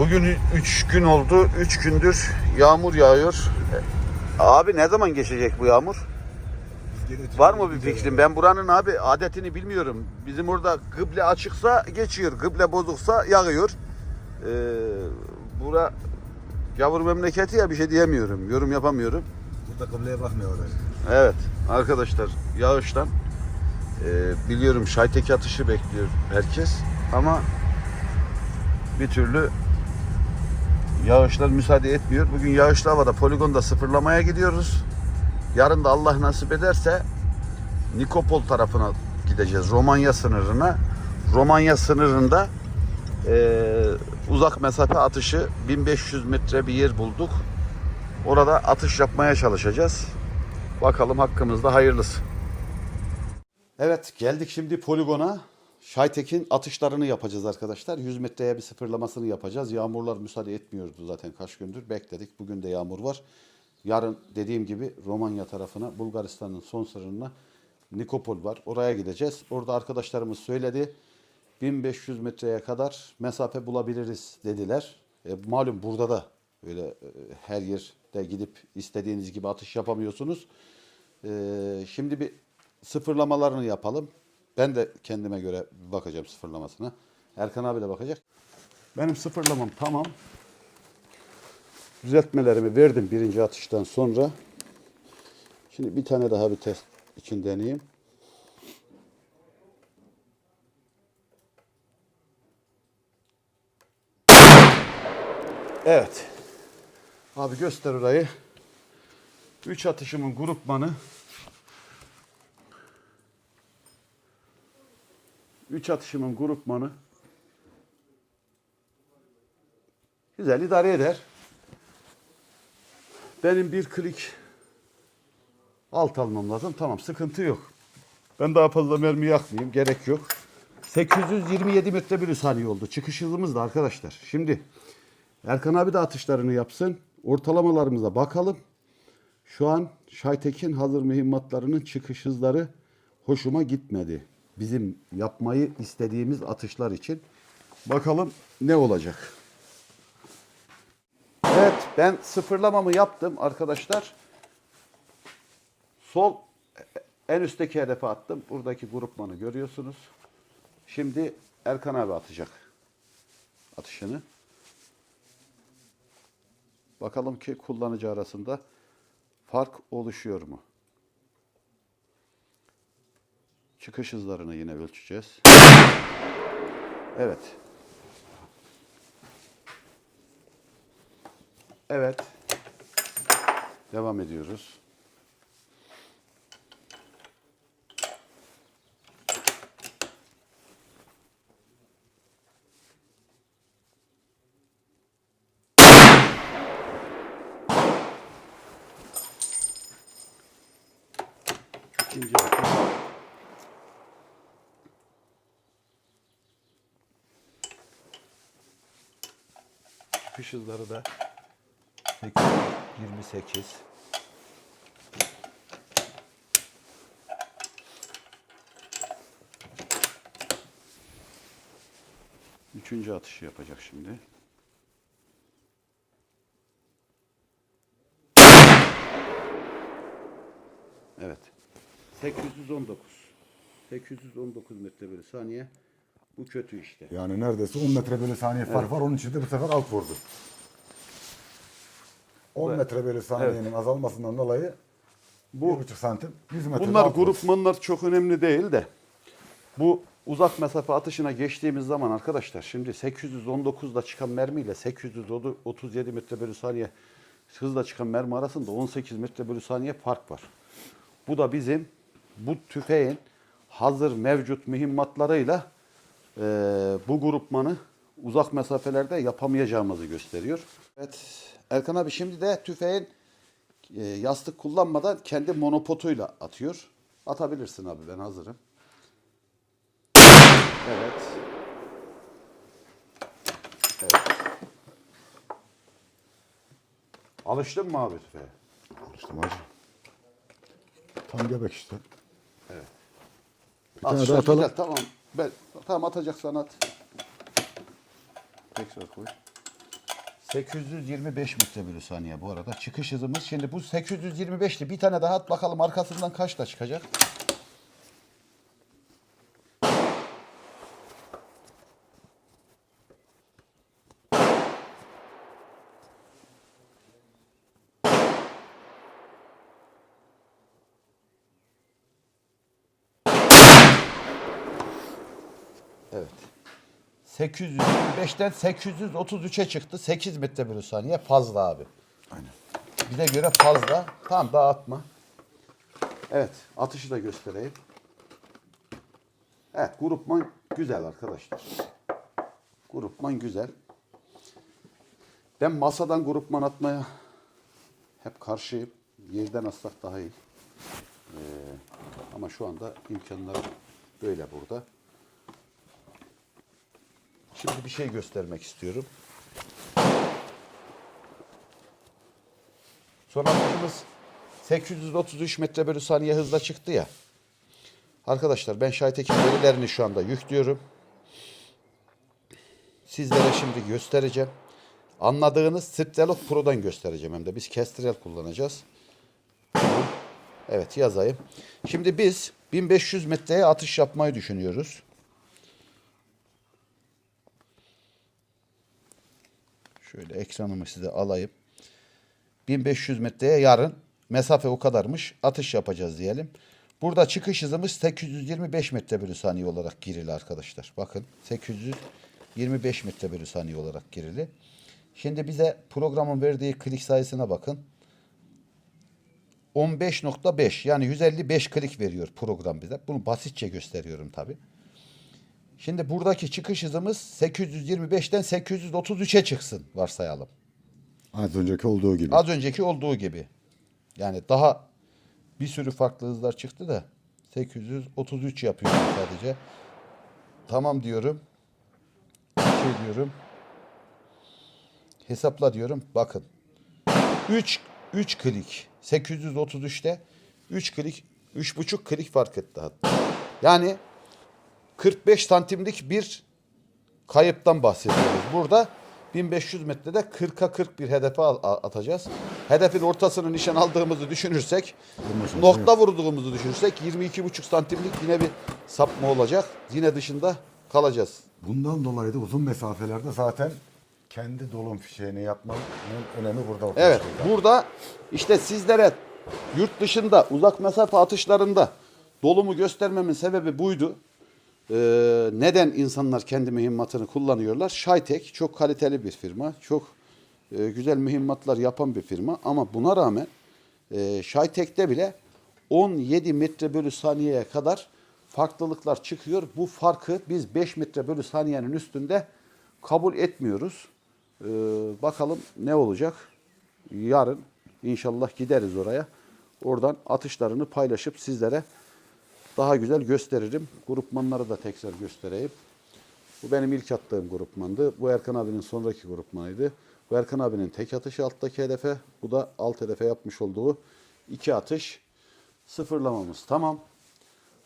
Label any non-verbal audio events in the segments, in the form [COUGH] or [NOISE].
Bugün 3 gün oldu. 3 gündür yağmur yağıyor. Abi ne zaman geçecek bu yağmur? Var mı bir fikrin? Ben buranın abi adetini bilmiyorum. Bizim orada kıble açıksa geçiyor. Kıble bozuksa yağıyor. Ee, bura gavur memleketi ya bir şey diyemiyorum. Yorum yapamıyorum. Burada kıbleye bakmıyorlar. Evet arkadaşlar yağıştan e, biliyorum şayteki atışı bekliyor herkes ama bir türlü yağışlar müsaade etmiyor. Bugün yağışlı havada poligonda sıfırlamaya gidiyoruz. Yarın da Allah nasip ederse Nikopol tarafına gideceğiz. Romanya sınırına. Romanya sınırında e, uzak mesafe atışı 1500 metre bir yer bulduk. Orada atış yapmaya çalışacağız. Bakalım hakkımızda hayırlısı. Evet geldik şimdi poligona. Şaytek'in atışlarını yapacağız arkadaşlar. 100 metreye bir sıfırlamasını yapacağız. Yağmurlar müsaade etmiyordu zaten kaç gündür. Bekledik. Bugün de yağmur var. Yarın dediğim gibi Romanya tarafına, Bulgaristan'ın son sınırına Nikopol var. Oraya gideceğiz. Orada arkadaşlarımız söyledi. 1500 metreye kadar mesafe bulabiliriz dediler. E, malum burada da öyle e, her yerde gidip istediğiniz gibi atış yapamıyorsunuz. E, şimdi bir sıfırlamalarını yapalım. Ben de kendime göre bakacağım sıfırlamasına. Erkan abi de bakacak. Benim sıfırlamam tamam. Düzeltmelerimi verdim birinci atıştan sonra. Şimdi bir tane daha bir test için deneyeyim. Evet. Abi göster orayı. Üç atışımın grupmanı. Üç atışımın grupmanı. Güzel idare eder. Benim bir klik alt almam lazım. Tamam sıkıntı yok. Ben daha fazla mermi yakmayayım. Gerek yok. 827 metre bir saniye oldu. Çıkış hızımız da arkadaşlar. Şimdi Erkan abi de atışlarını yapsın. Ortalamalarımıza bakalım. Şu an Şaytekin hazır mühimmatlarının çıkış hızları hoşuma gitmedi. Bizim yapmayı istediğimiz atışlar için. Bakalım ne olacak. Evet ben sıfırlamamı yaptım arkadaşlar. Sol en üstteki hedefe attım. Buradaki grupmanı görüyorsunuz. Şimdi Erkan abi atacak atışını. Bakalım ki kullanıcı arasında fark oluşuyor mu? Çıkış hızlarını yine ölçeceğiz. Evet. Evet. Devam ediyoruz. İkinci atış. Hızları da 28. Üçüncü atışı yapacak şimdi. Evet. 819. 819 metre bölü saniye. Bu kötü işte. Yani neredeyse 10 metre bölü saniye fark var. Onun için de bu sefer alt vurdu. 10 metre bölü saniyenin azalmasından dolayı Bu 1,5 santim 100 metre Bunlar alt vurdu. çok önemli değil de bu uzak mesafe atışına geçtiğimiz zaman arkadaşlar şimdi 819'da çıkan mermiyle 837 metre bölü saniye hızla çıkan mermi arasında 18 metre bölü saniye fark var. Bu da bizim bu tüfeğin hazır mevcut mühimmatlarıyla eee, bu grupmanı uzak mesafelerde yapamayacağımızı gösteriyor. Evet Erkan abi şimdi de tüfeğin e, yastık kullanmadan kendi monopotuyla atıyor. Atabilirsin abi ben hazırım. Evet. Evet. Alıştın mı abi tüfeğe? İşte hacı. Tam göbek işte. Bir tane Atışlar daha atalım. güzel, tamam. Ben, tamam atacaksan at. Tekrar koy. 825 metre bölü saniye bu arada. Çıkış hızımız. Şimdi bu 825'li bir tane daha at bakalım arkasından kaçla çıkacak. Evet. 825'ten 833'e çıktı. 8 metre bölü saniye fazla abi. Aynen. Bize göre fazla. Tamam daha atma. Evet atışı da göstereyim. Evet grupman güzel arkadaşlar. Grupman güzel. Ben masadan grupman atmaya hep karşıyım. Yerden atsak daha iyi. Ee, ama şu anda imkanlar böyle burada. Şimdi bir şey göstermek istiyorum. Son atışımız 833 metre bölü saniye hızla çıktı ya. Arkadaşlar ben Şaytekin verilerini şu anda yüklüyorum. Sizlere şimdi göstereceğim. Anladığınız Strelok Pro'dan göstereceğim hem de. Biz Kestrel kullanacağız. Evet yazayım. Şimdi biz 1500 metreye atış yapmayı düşünüyoruz. Şöyle ekranımı size alayım. 1500 metreye yarın mesafe o kadarmış. Atış yapacağız diyelim. Burada çıkış hızımız 825 metre bölü saniye olarak girili arkadaşlar. Bakın 825 metre bölü saniye olarak girili. Şimdi bize programın verdiği klik sayısına bakın. 15.5 yani 155 klik veriyor program bize. Bunu basitçe gösteriyorum tabi. Şimdi buradaki çıkış hızımız 825'ten 833'e çıksın varsayalım. Az önceki olduğu gibi. Az önceki olduğu gibi. Yani daha bir sürü farklı hızlar çıktı da 833 yapıyor sadece. Tamam diyorum. Şey diyorum. Hesapla diyorum. Bakın. 3 3 klik. 833'te 3 klik 3,5 klik fark etti hatta. Yani 45 santimlik bir kayıptan bahsediyoruz. Burada 1500 metrede 40'a 40 bir hedefe atacağız. Hedefin ortasını nişan aldığımızı düşünürsek, nokta vurduğumuzu düşünürsek 22,5 santimlik yine bir sapma olacak. Yine dışında kalacağız. Bundan dolayı da uzun mesafelerde zaten kendi dolum fişeğini yapmanın önemi burada ortaya Evet, çıkıyor. burada işte sizlere yurt dışında uzak mesafe atışlarında dolumu göstermemin sebebi buydu. Ee, neden insanlar kendi mühimmatını kullanıyorlar? Şaytek çok kaliteli bir firma, çok e, güzel mühimmatlar yapan bir firma ama buna rağmen e, Şaytek'te bile 17 metre bölü saniyeye kadar farklılıklar çıkıyor. Bu farkı biz 5 metre bölü saniyenin üstünde kabul etmiyoruz. Ee, bakalım ne olacak? Yarın inşallah gideriz oraya. Oradan atışlarını paylaşıp sizlere daha güzel gösteririm. Grupmanları da tekrar göstereyim. Bu benim ilk attığım grupmandı. Bu Erkan abinin sonraki grupmanıydı. Bu Erkan abinin tek atışı alttaki hedefe. Bu da alt hedefe yapmış olduğu iki atış. Sıfırlamamız tamam.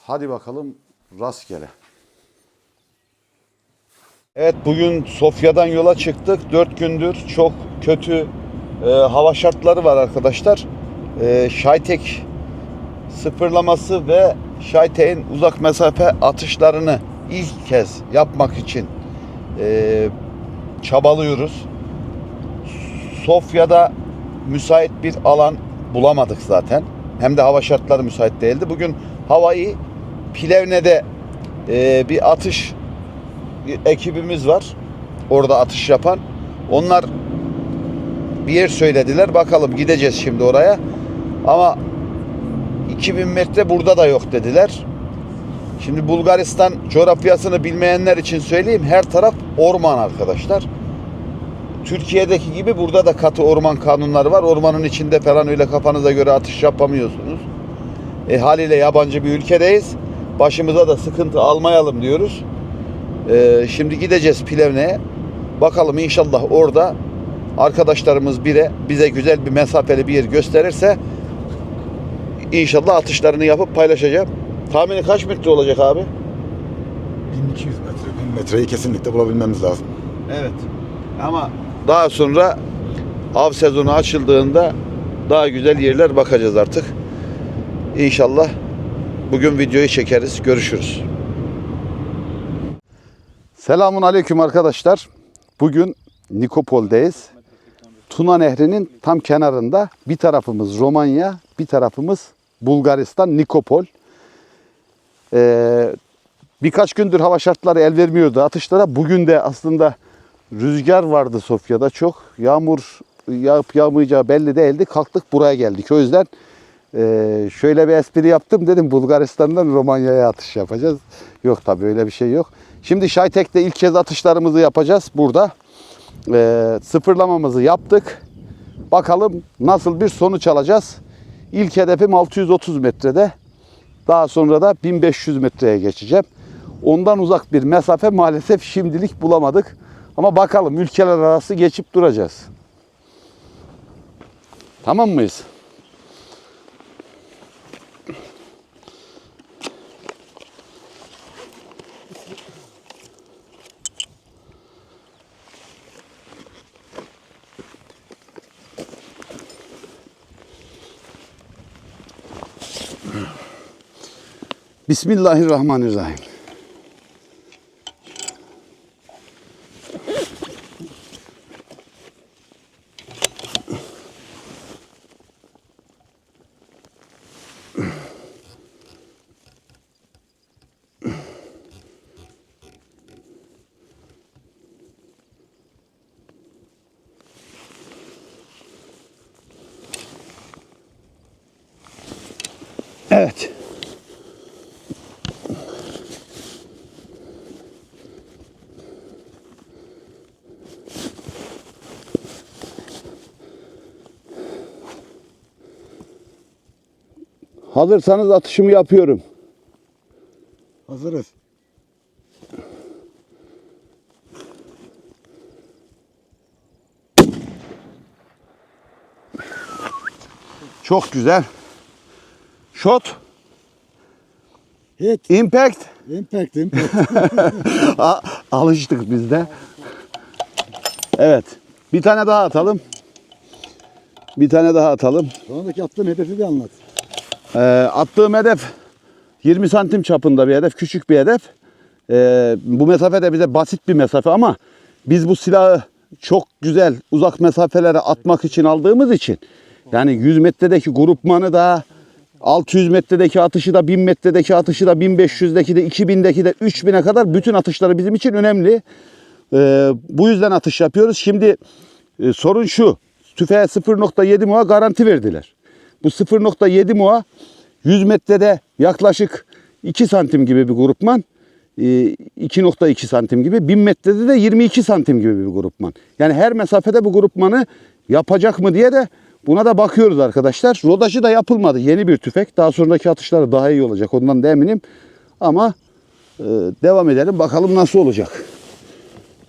Hadi bakalım rastgele. Evet bugün Sofya'dan yola çıktık. Dört gündür çok kötü e, hava şartları var arkadaşlar. E, Şaytek sıfırlaması ve Şaytek'in uzak mesafe atışlarını ilk kez yapmak için e, çabalıyoruz. Sofya'da müsait bir alan bulamadık zaten. Hem de hava şartları müsait değildi. Bugün havayı Plevne'de e, bir atış ekibimiz var. Orada atış yapan. Onlar bir yer söylediler. Bakalım gideceğiz şimdi oraya. Ama 2000 metre burada da yok dediler. Şimdi Bulgaristan coğrafyasını bilmeyenler için söyleyeyim. Her taraf orman arkadaşlar. Türkiye'deki gibi burada da katı orman kanunları var. Ormanın içinde falan öyle kafanıza göre atış yapamıyorsunuz. E, haliyle yabancı bir ülkedeyiz. Başımıza da sıkıntı almayalım diyoruz. Ee, şimdi gideceğiz Plevne'ye. Bakalım inşallah orada arkadaşlarımız bire bize güzel bir mesafeli bir yer gösterirse inşallah atışlarını yapıp paylaşacağım. Tahmini kaç metre olacak abi? 1200 metre, 1000 metreyi kesinlikle bulabilmemiz lazım. Evet. Ama daha sonra av sezonu açıldığında daha güzel yerler bakacağız artık. İnşallah bugün videoyu çekeriz. Görüşürüz. Selamun aleyküm arkadaşlar. Bugün Nikopol'deyiz. Tuna Nehri'nin tam kenarında bir tarafımız Romanya, bir tarafımız Bulgaristan, Nikopol. Ee, birkaç gündür hava şartları el vermiyordu atışlara. Bugün de aslında rüzgar vardı Sofya'da çok. Yağmur yağıp yağmayacağı belli değildi. Kalktık buraya geldik. O yüzden e, şöyle bir espri yaptım. Dedim Bulgaristan'dan Romanya'ya atış yapacağız. Yok tabii öyle bir şey yok. Şimdi Şaytek'te ilk kez atışlarımızı yapacağız burada. E, sıfırlamamızı yaptık. Bakalım nasıl bir sonuç alacağız. İlk hedefim 630 metrede. Daha sonra da 1500 metreye geçeceğim. Ondan uzak bir mesafe maalesef şimdilik bulamadık. Ama bakalım ülkeler arası geçip duracağız. Tamam mıyız? Bismillahirrahmanirrahim. Hazırsanız atışımı yapıyorum. Hazırız. Çok güzel. Shot, Hit. impact. Impact, impact. [LAUGHS] Alıştık biz de. Evet. Bir tane daha atalım. Bir tane daha atalım. Sonraki attığın hedefi bir anlat. Ee, attığım hedef 20 santim çapında bir hedef. Küçük bir hedef. Ee, bu mesafe de bize basit bir mesafe ama biz bu silahı çok güzel uzak mesafelere atmak için aldığımız için yani 100 metredeki grupmanı da 600 metredeki atışı da 1000 metredeki atışı da 1500'deki de 2000'deki de 3000'e kadar bütün atışları bizim için önemli. Ee, bu yüzden atış yapıyoruz. Şimdi e, sorun şu. Tüfeğe 0.7 muha garanti verdiler. Bu 0.7 muha 100 metrede yaklaşık 2 santim gibi bir grupman. e, 2.2 santim gibi. 1000 metrede de 22 santim gibi bir grupman. Yani her mesafede bu grupmanı yapacak mı diye de buna da bakıyoruz arkadaşlar. Rodajı da yapılmadı. Yeni bir tüfek. Daha sonraki atışları daha iyi olacak. Ondan da eminim. Ama e, devam edelim. Bakalım nasıl olacak.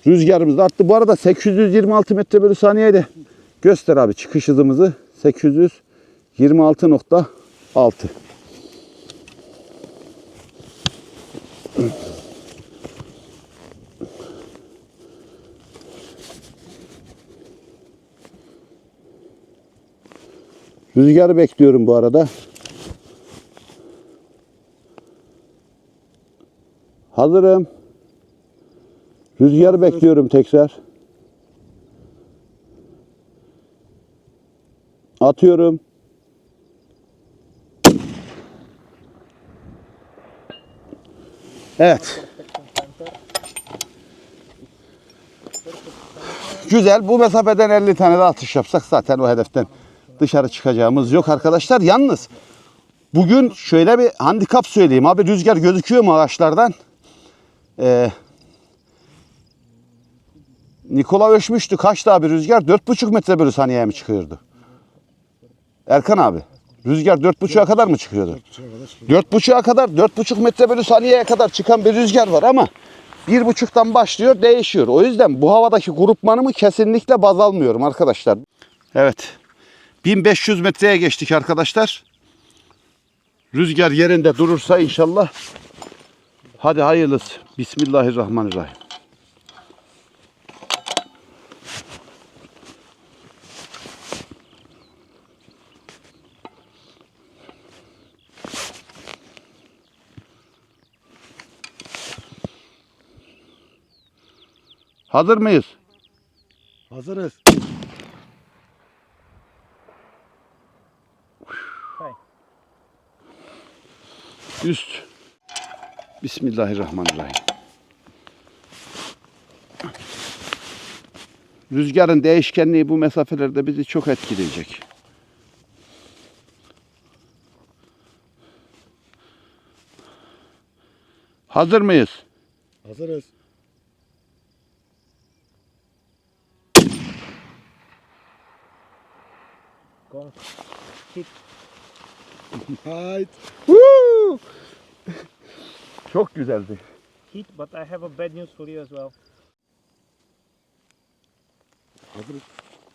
Rüzgarımız da arttı. Bu arada 826 metre bölü saniyede göster abi çıkış hızımızı. 826.6 Rüzgarı bekliyorum bu arada. Hazırım. Rüzgarı bekliyorum tekrar. Atıyorum. Evet. Güzel. Bu mesafeden 50 tane de atış yapsak zaten o hedeften dışarı çıkacağımız yok arkadaşlar. Yalnız bugün şöyle bir handikap söyleyeyim. Abi rüzgar gözüküyor mu ağaçlardan? Ee, Nikola ölçmüştü. Kaçtı abi rüzgar? 4,5 metre bölü saniyeye mi çıkıyordu? Erkan abi. Rüzgar 4,5'a kadar mı çıkıyordu? 4,5'a kadar, 4,5 metre bölü saniyeye kadar çıkan bir rüzgar var ama 1,5'tan başlıyor, değişiyor. O yüzden bu havadaki grupmanımı kesinlikle baz almıyorum arkadaşlar. Evet. 1500 metreye geçtik arkadaşlar. Rüzgar yerinde durursa inşallah. Hadi hayırlısı. Bismillahirrahmanirrahim. Hazır mıyız? Hazırız. Üst. Bismillahirrahmanirrahim. Rüzgarın değişkenliği bu mesafelerde bizi çok etkileyecek. Hazır mıyız? Hazırız. Gong. Hit. Hayt. Woo! Çok güzeldi. Hit, but I have a bad news for you as well.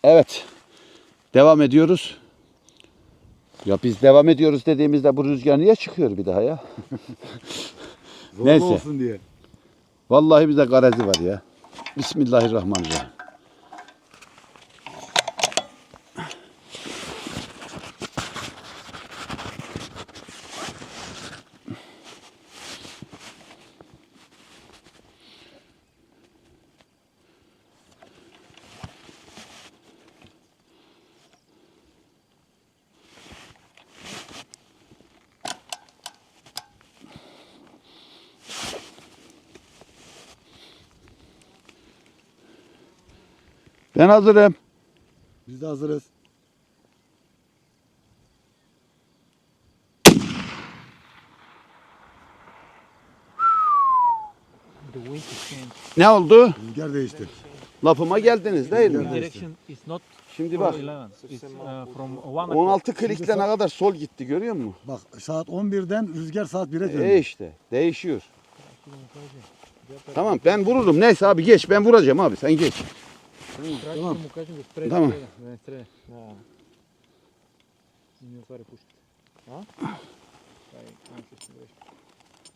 Evet. Devam ediyoruz. Ya biz devam ediyoruz dediğimizde bu rüzgar niye çıkıyor bir daha ya? Zorlu Neyse. olsun diye. Vallahi bize garezi var ya. Bismillahirrahmanirrahim. Ben hazırım. Biz de hazırız. Ne oldu? Rüzgar değişti. Lafıma geldiniz değil mi? Rüzgar Direction is not Şimdi from bak 11. It's uh, from 1 16 klikle ne kadar sol gitti görüyor musun? Bak saat 11'den rüzgar saat 1'e döndü. E işte değişiyor. Tamam ben vururum. Neyse abi geç ben vuracağım abi sen geç. Tamam. Tamam.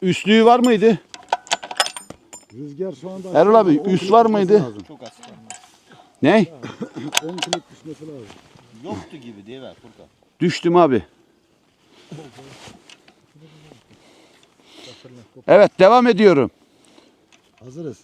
Üstlüğü var mıydı? Rüzgar şu anda Erol abi, 10 üst var mıydı? Çok az. Ne? 10 klik düşmesi lazım. Yoktu gibi değil mi Furkan? Düştüm abi. Evet devam ediyorum. Hazırız.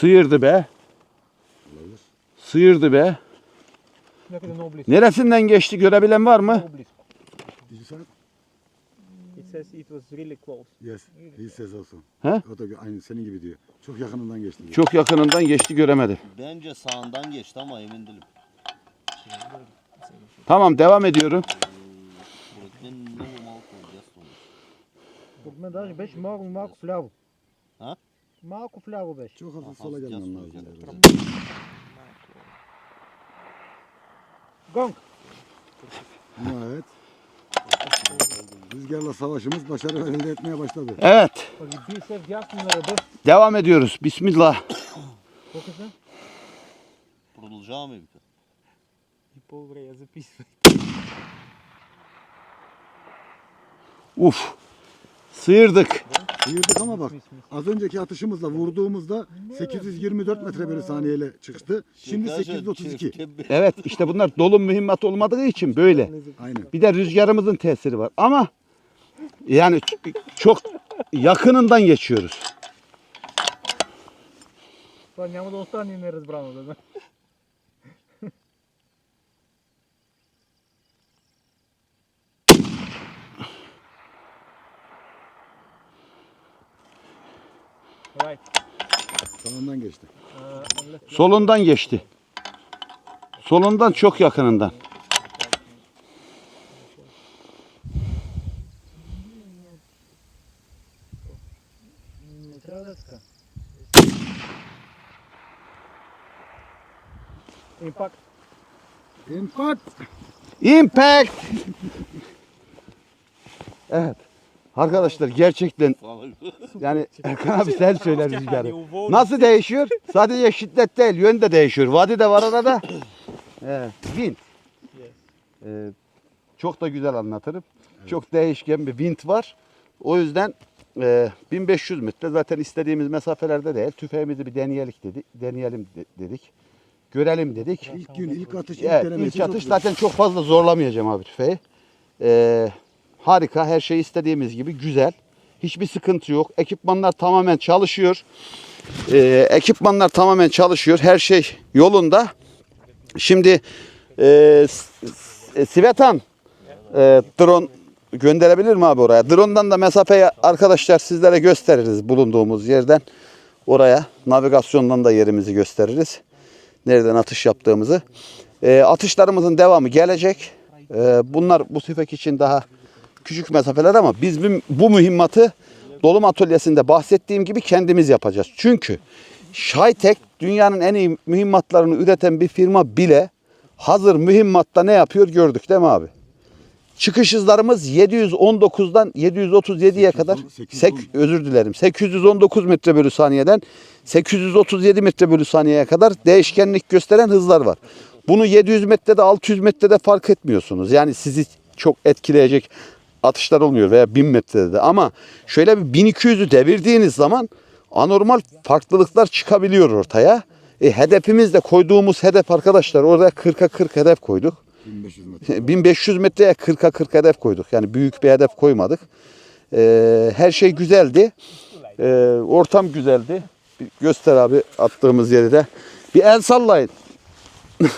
Sıyırdı be. Sıyırdı be. Neresinden geçti görebilen var mı? Yes. He says also. O da aynı senin gibi diyor. Çok yakınından geçti. Diyor. Çok yakınından geçti göremedi. Bence sağından geçti ama emin değilim. Tamam devam ediyorum. Guck mal da. Ha? малко вляво. А? Малко вляво беше. Çok hafif Aha, sola sıcak gelmen su lazım. geldi. Erol. Гонг! Evet. Rüzgarla savaşımız başarı elde etmeye başladı. Evet Пази се вдясно на ръба. devam ediyoruz. Bismillah. Колко са? Продължаваме вика. И по-добре я записвай. Uf. Sıyırdık. Sıyırdık ama bak az önceki atışımızla vurduğumuzda 824 metre bölü saniyeyle çıktı. Şimdi 832. Evet işte bunlar dolum mühimmat olmadığı için böyle. Aynen. Bir de rüzgarımızın tesiri var ama yani çok yakınından geçiyoruz. Lan yağmur olsa hani ineriz buranın Right. Sağından geçti. Ee, Solundan geçti. Solundan çok yakınından. Impact. Impact. Impact. evet. Arkadaşlar gerçekten [LAUGHS] yani Erkan abi sen söyle rüzgarı. Nasıl değişiyor? Sadece şiddet değil, yön de değişiyor. Vadi de var arada. [COUGHS] Evet, wind. Ee, çok da güzel anlatırım. Çok değişken bir wind var. O yüzden e, 1500 metre zaten istediğimiz mesafelerde değil. Tüfeğimizi bir deneyelim dedik. Deneyelim de- dedik. görelim dedik. İlk gün ilk atış ilk Evet, denemesi ilk çok atış güzel. zaten çok fazla zorlamayacağım abi tüfeği. Ee, harika, her şey istediğimiz gibi güzel. Hiçbir sıkıntı yok. Ekipmanlar tamamen çalışıyor. Ee, ekipmanlar tamamen çalışıyor. Her şey yolunda. Şimdi e, S- Sivetan e, drone gönderebilir mi abi oraya? Drone'dan da mesafeyi arkadaşlar sizlere gösteririz bulunduğumuz yerden. Oraya navigasyondan da yerimizi gösteririz. Nereden atış yaptığımızı. E, atışlarımızın devamı gelecek. E, bunlar bu tüfek için daha küçük mesafeler ama biz bu- mühimmatı dolum atölyesinde bahsettiğim gibi kendimiz yapacağız. Çünkü Şaytek dünyanın en iyi mühimmatlarını üreten bir firma bile hazır mühimmatta ne yapıyor gördük değil mi abi? Çıkış hızlarımız 719'dan 737'ye kadar 810. sek, özür dilerim 819 metre bölü saniyeden 837 metre bölü saniyeye kadar değişkenlik gösteren hızlar var. Bunu 700 metrede 600 metrede fark etmiyorsunuz. Yani sizi çok etkileyecek atışlar olmuyor veya 1000 metrede de. Ama şöyle bir 1200'ü devirdiğiniz zaman anormal farklılıklar çıkabiliyor ortaya. E, hedefimiz de koyduğumuz hedef arkadaşlar orada 40'a 40 hedef koyduk. 1500 metre. [LAUGHS] 1500 metreye 40'a 40 hedef koyduk. Yani büyük bir hedef koymadık. Ee, her şey güzeldi. Ee, ortam güzeldi. Bir göster abi attığımız yeri de. Bir el sallayın. [LAUGHS]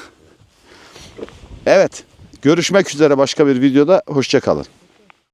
evet. Görüşmek üzere başka bir videoda. Hoşçakalın.